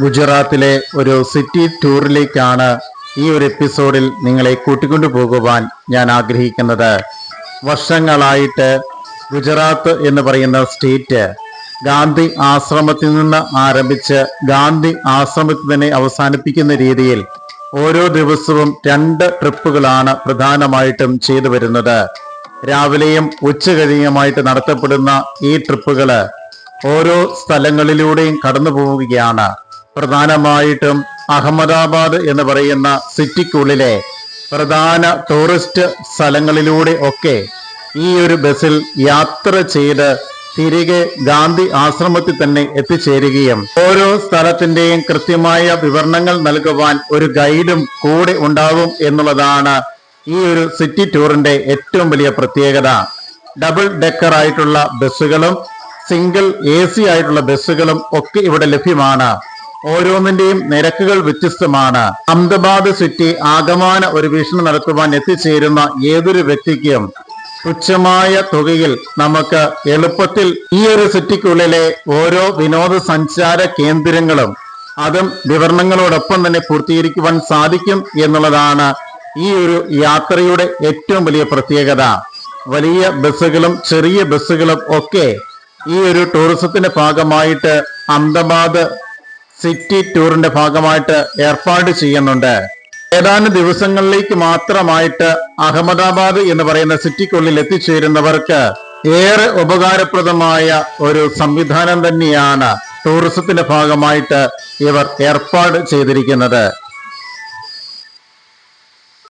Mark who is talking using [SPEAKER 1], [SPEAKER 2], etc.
[SPEAKER 1] ഗുജറാത്തിലെ ഒരു സിറ്റി ടൂറിലേക്കാണ് ഈ ഒരു എപ്പിസോഡിൽ നിങ്ങളെ കൂട്ടിക്കൊണ്ടു പോകുവാൻ ഞാൻ ആഗ്രഹിക്കുന്നത്. വർഷങ്ങളായിട്ട് ഗുജറാത്ത് എന്ന് പറയുന്ന സ്റ്റേറ്റ് ഗാന്ധി ആശ്രമത്തിൽ നിന്ന് ആരംഭിച്ച് ഗാന്ധി ആശ്രമത്തിൽ തന്നെ അവസാനിപ്പിക്കുന്ന രീതിയിൽ ഓരോ ദിവസവും രണ്ട് ട്രിപ്പുകളാണ് പ്രധാനമായിട്ടും ചെയ്തു വരുന്നത്. രാവിലെയും ഉച്ചകഴിഞ്ഞുമായിട്ട് നടത്തപ്പെടുന്ന ഈ ട്രിപ്പുകൾ ഓരോ സ്ഥലങ്ങളിലൂടെയും കടന്നു പോവുകയാണ് പ്രധാനമായിട്ടും അഹമ്മദാബാദ് എന്ന് പറയുന്ന സിറ്റിക്കുള്ളിലെ പ്രധാന ടൂറിസ്റ്റ് സ്ഥലങ്ങളിലൂടെ ഒക്കെ ഈ ഒരു ബസ്സിൽ യാത്ര ചെയ്ത് തിരികെ ഗാന്ധി ആശ്രമത്തിൽ തന്നെ എത്തിച്ചേരുകയും ഓരോ സ്ഥലത്തിന്റെയും കൃത്യമായ വിവരണങ്ങൾ നൽകുവാൻ ഒരു ഗൈഡും കൂടെ ഉണ്ടാവും എന്നുള്ളതാണ് ഈ ഒരു സിറ്റി ടൂറിന്റെ ഏറ്റവും വലിയ പ്രത്യേകത. ഡബിൾ ഡെക്കർ ആയിട്ടുള്ള ബസ്സുകളും സിംഗിൾ എ ആയിട്ടുള്ള ബസ്സുകളും ഒക്കെ ഇവിടെ ലഭ്യമാണ്. ഓരോന്നിന്റെയും നിരക്കുകൾ വ്യത്യസ്തമാണ്. അഹമ്മദാബാദ് സിറ്റി ആകമാന ഒരു വീക്ഷണം നടത്തുവാൻ എത്തിച്ചേരുന്ന ഏതൊരു വ്യക്തിക്കും തുച്ഛമായ തുകയിൽ നമുക്ക് എളുപ്പത്തിൽ ഈ ഒരു സിറ്റിക്കുള്ളിലെ ഓരോ വിനോദസഞ്ചാര കേന്ദ്രങ്ങളും അതും വിവരണങ്ങളോടൊപ്പം തന്നെ പൂർത്തീകരിക്കുവാൻ സാധിക്കും എന്നുള്ളതാണ് ഈ ഒരു യാത്രയുടെ ഏറ്റവും വലിയ പ്രത്യേകത. വലിയ ബസ്സുകളും ചെറിയ ബസ്സുകളും ഒക്കെ ഈ ഒരു ടൂറിസത്തിന്റെ ഭാഗമായിട്ട് അഹമ്മദാബാദ് സിറ്റി ടൂറിന്റെ ഭാഗമായിട്ട് ഏർപ്പാട് ചെയ്യുന്നുണ്ട്. ഏതാനും ദിവസങ്ങളിലേക്ക് മാത്രമായിട്ട് അഹമ്മദാബാദ് എന്ന് പറയുന്ന സിറ്റിക്കുള്ളിൽ എത്തിച്ചേരുന്നവർക്ക് ഏറെ ഉപകാരപ്രദമായ ഒരു സംവിധാനം തന്നെയാണ് ടൂറിസത്തിന്റെ ഭാഗമായിട്ട് ഇവർ ഏർപ്പാട് ചെയ്തിരിക്കുന്നത്.